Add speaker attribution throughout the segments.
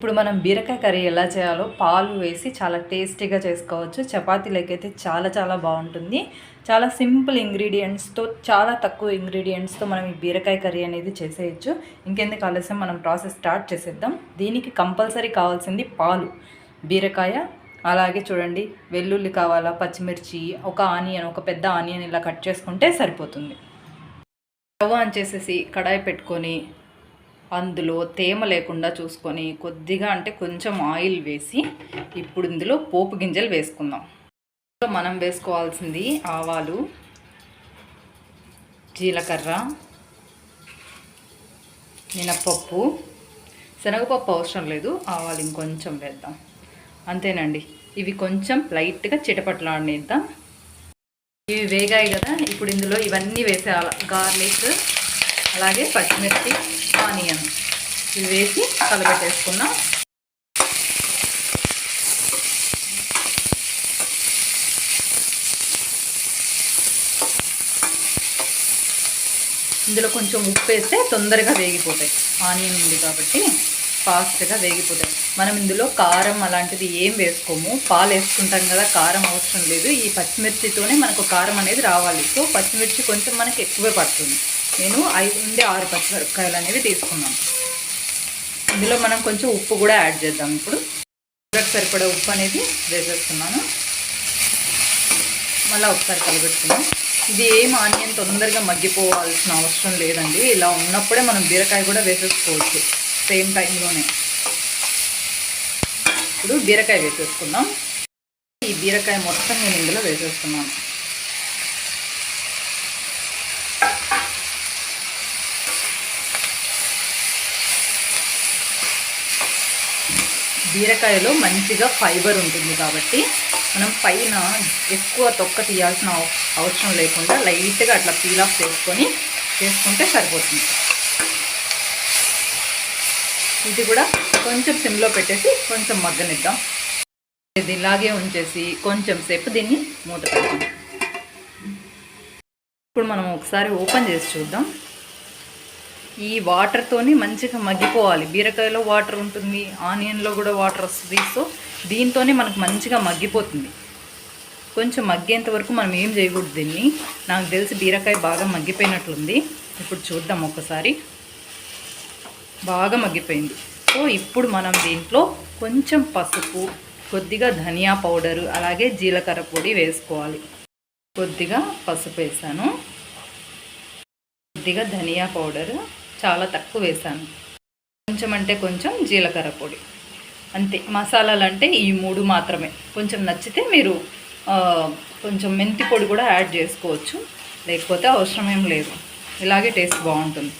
Speaker 1: ఇప్పుడు మనం బీరకాయ కర్రీ ఎలా చేయాలో పాలు వేసి చాలా టేస్టీగా చేసుకోవచ్చు. చపాతీలకైతే చాలా చాలా బాగుంటుంది. చాలా సింపుల్ ఇంగ్రీడియంట్స్తో చాలా తక్కువ ఇంగ్రీడియంట్స్తో మనం ఈ బీరకాయ కర్రీ అనేది చేసేయచ్చు. ఇంకెందుకు ఆలస్యం? మనం ప్రాసెస్ స్టార్ట్ చేసేద్దాం. దీనికి కంపల్సరీ కావాల్సింది పాలు. బీరకాయ అలాగే చూడండి వెల్లుల్లి కావాలా పచ్చిమిర్చి ఒక ఆనియన్ ఒక పెద్ద ఆనియన్ ఇలా కట్ చేసుకుంటే సరిపోతుంది. స్టవ్ ఆన్ చేసేసి కడాయి పెట్టుకొని అందులో తేమ లేకుండా చూసుకొని కొద్దిగా అంటే కొంచెం ఆయిల్ వేసి ఇప్పుడు ఇందులో పోపు గింజలు వేసుకుందాం. ఇందులో మనం వేసుకోవాల్సింది ఆవాలు జీలకర్ర మినప్పప్పు. శనగపప్పు అవసరం లేదు ఆవాలు ఇంకొంచెం వేద్దాం. అంతేనండి. ఇవి కొంచెం లైట్గా చిటపట్లాడినిద్దాం ఇవి వేగాయి కదా ఇప్పుడు ఇందులో ఇవన్నీ వేసేయాల. గార్లిక్ అలాగే పచ్చిమిర్చి ఆనియన్. ఇవి వేసి కలబెట్టేసుకున్నాం ఇందులో కొంచెం ఉప్పు వేస్తే తొందరగా వేగిపోతాయి. ఆనియన్ ఉంది కాబట్టి. ఫాస్ట్గా వేగిపోతాయి. మనం ఇందులో కారం అలాంటిది ఏం వేసుకోము. పాలు వేసుకుంటాం కదా కారం అవసరం లేదు. ఈ పచ్చిమిర్చితోనే మనకు కారం అనేది రావాలి. సో పచ్చిమిర్చి కొంచెం మనకి ఎక్కువే పడుతుంది. నేను ఐదు నుండి ఆరు పచ్చిమిరపకాయలు అనేవి తీసుకున్నాను. ఇందులో మనం కొంచెం ఉప్పు కూడా యాడ్ చేద్దాం. ఇప్పుడు సరిపడే ఉప్పు అనేది వేసేస్తున్నాను. మళ్ళీ ఒకసారి కలబెట్టుకున్నాం ఇది ఏం ఆనియన్ తొందరగా మగ్గిపోవాల్సిన అవసరం లేదండి. ఇలా ఉన్నప్పుడే మనం బీరకాయ కూడా వేసేసుకోవచ్చు. సేమ్ టైంలోనే. ఇప్పుడు బీరకాయ వేసేసుకుందాం. ఈ బీరకాయ మొత్తం నేను ఇందులో వేసేస్తున్నాను. బీరకాయలో మంచిగా ఫైబర్ ఉంటుంది కాబట్టి మనం పైన ఎక్కువ తొక్క తీయాల్సిన అవసరం లేకుండా లైట్గా అట్లా పీల్ ఆఫ్ చేసుకొని చేసుకుంటే సరిపోతుంది. ఇది కూడా కొంచెం సిమ్లో పెట్టేసి కొంచెం మగ్గనిద్దాం. ఇది ఇలాగే ఉంచేసి కొంచెం సేపు దీన్ని మూత పెడతాం ఇప్పుడు మనం ఒకసారి ఓపెన్ చేసి చూద్దాం. ఈ వాటర్తోని మంచిగా మగ్గిపోవాలి. బీరకాయలో వాటర్ ఉంటుంది ఆనియన్లో కూడా వాటర్ వస్తుంది. సో దీంతోనే మనకు మంచిగా మగ్గిపోతుంది. కొంచెం మగ్గేంత వరకు మనం ఏం చేయకూడదు దీన్ని. నాకు తెలిసి బీరకాయ బాగా మగ్గిపోయినట్లుంది. ఇప్పుడు చూద్దాం ఒకసారి. బాగా మగ్గిపోయింది. సో ఇప్పుడు మనం దీంట్లో కొంచెం పసుపు కొద్దిగా ధనియా పౌడరు అలాగే జీలకర్ర పొడి వేసుకోవాలి. కొద్దిగా పసుపు వేసాను. కొద్దిగా ధనియా పౌడరు చాలా తక్కువ వేసాను. కొంచెం అంటే కొంచెం జీలకర్ర పొడి. అంతే. మసాలాలు అంటే ఈ మూడు మాత్రమే. కొంచెం నచ్చితే మీరు కొంచెం మెంతి పొడి కూడా యాడ్ చేసుకోవచ్చు. లేకపోతే అవసరం ఏం లేదు. ఇలాగే టేస్ట్ బాగుంటుంది.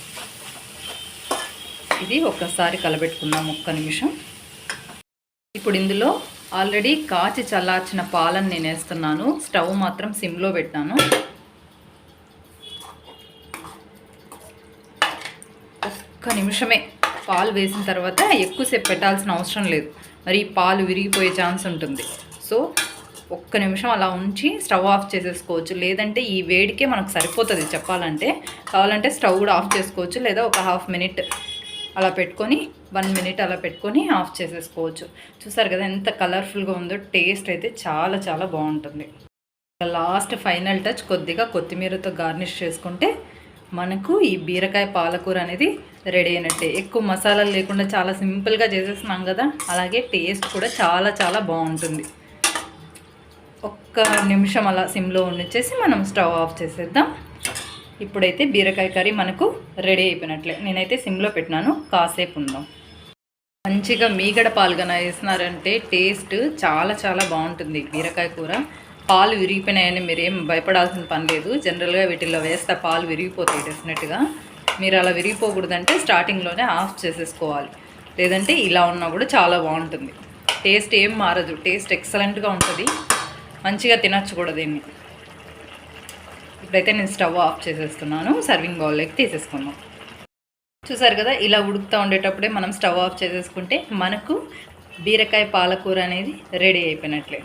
Speaker 1: ఇది ఒక్కసారి కలబెట్టుకుందాం ఒక్క నిమిషం. ఇప్పుడు ఇందులో ఆల్రెడీ కాచి చల్లార్చిన పాలను నేను వేస్తున్నాను. స్టవ్ మాత్రం సిమ్లో పెట్టాను ఒక్క నిమిషమే పాలు వేసిన తర్వాత ఎక్కువసేపు పెట్టాల్సిన అవసరం లేదు. మరి పాలు విరిగిపోయే ఛాన్స్ ఉంటుంది. సో ఒక్క నిమిషం అలా ఉంచి స్టవ్ ఆఫ్ చేసేసుకోవచ్చు. లేదంటే ఈ వేడికే మనకు సరిపోతుంది చెప్పాలంటే. కావాలంటే స్టవ్ కూడా ఆఫ్ చేసుకోవచ్చు. లేదా ఒక హాఫ్ మినిట్ అలా పెట్టుకొని వన్ మినిట్ అలా పెట్టుకొని ఆఫ్ చేసేసుకోవచ్చు. చూసారు కదా ఎంత కలర్ఫుల్గా ఉందో టేస్ట్ అయితే చాలా చాలా బాగుంటుంది. లాస్ట్ ఫైనల్ టచ్ కొద్దిగా కొత్తిమీరతో గార్నిష్ చేసుకుంటే మనకు ఈ బీరకాయ పాలకూర అనేది రెడీ అయినట్టే. ఎక్కువ మసాలాలు లేకుండా చాలా సింపుల్గా చేసేస్తున్నాం కదా అలాగే టేస్ట్ కూడా చాలా చాలా బాగుంటుంది. ఒక్క నిమిషం అలా సిమ్లో ఉండిచ్చేసి మనం స్టవ్ ఆఫ్ చేసేద్దాం. ఇప్పుడైతే బీరకాయ కర్రీ మనకు రెడీ అయిపోయినట్లే. నేనైతే సిమ్లో పెట్టినాను. కాసేపు ఉందాం. మంచిగా మీగడ పాలుగన వేసినారంటే టేస్ట్ చాలా చాలా బాగుంటుంది బీరకాయ కూర. పాలు విరిగిపోయినాయని మీరేం భయపడాల్సిన పని లేదు. జనరల్గా వీటిల్లో వేస్తే పాలు విరిగిపోతాయి డెఫినెట్గా. మీరు అలా విరిగిపోకూడదంటే స్టార్టింగ్లోనే ఆఫ్ చేసేసుకోవాలి. లేదంటే ఇలా ఉన్నా కూడా చాలా బాగుంటుంది. టేస్ట్ ఏం మారదు. టేస్ట్ ఎక్సలెంట్గా ఉంటుంది. మంచిగా తినచ్చు కూడా దీన్ని. ఇప్పుడైతే నేను స్టవ్ ఆఫ్ చేసేస్తున్నాను సర్వింగ్ బౌల్లోకి తీసేసుకున్నాం చూసారు కదా ఇలా ఉడుకుతూ ఉండేటప్పుడే మనం స్టవ్ ఆఫ్ చేసేసుకుంటే మనకు బీరకాయ పాలకూర అనేది రెడీ అయిపోయినట్లే.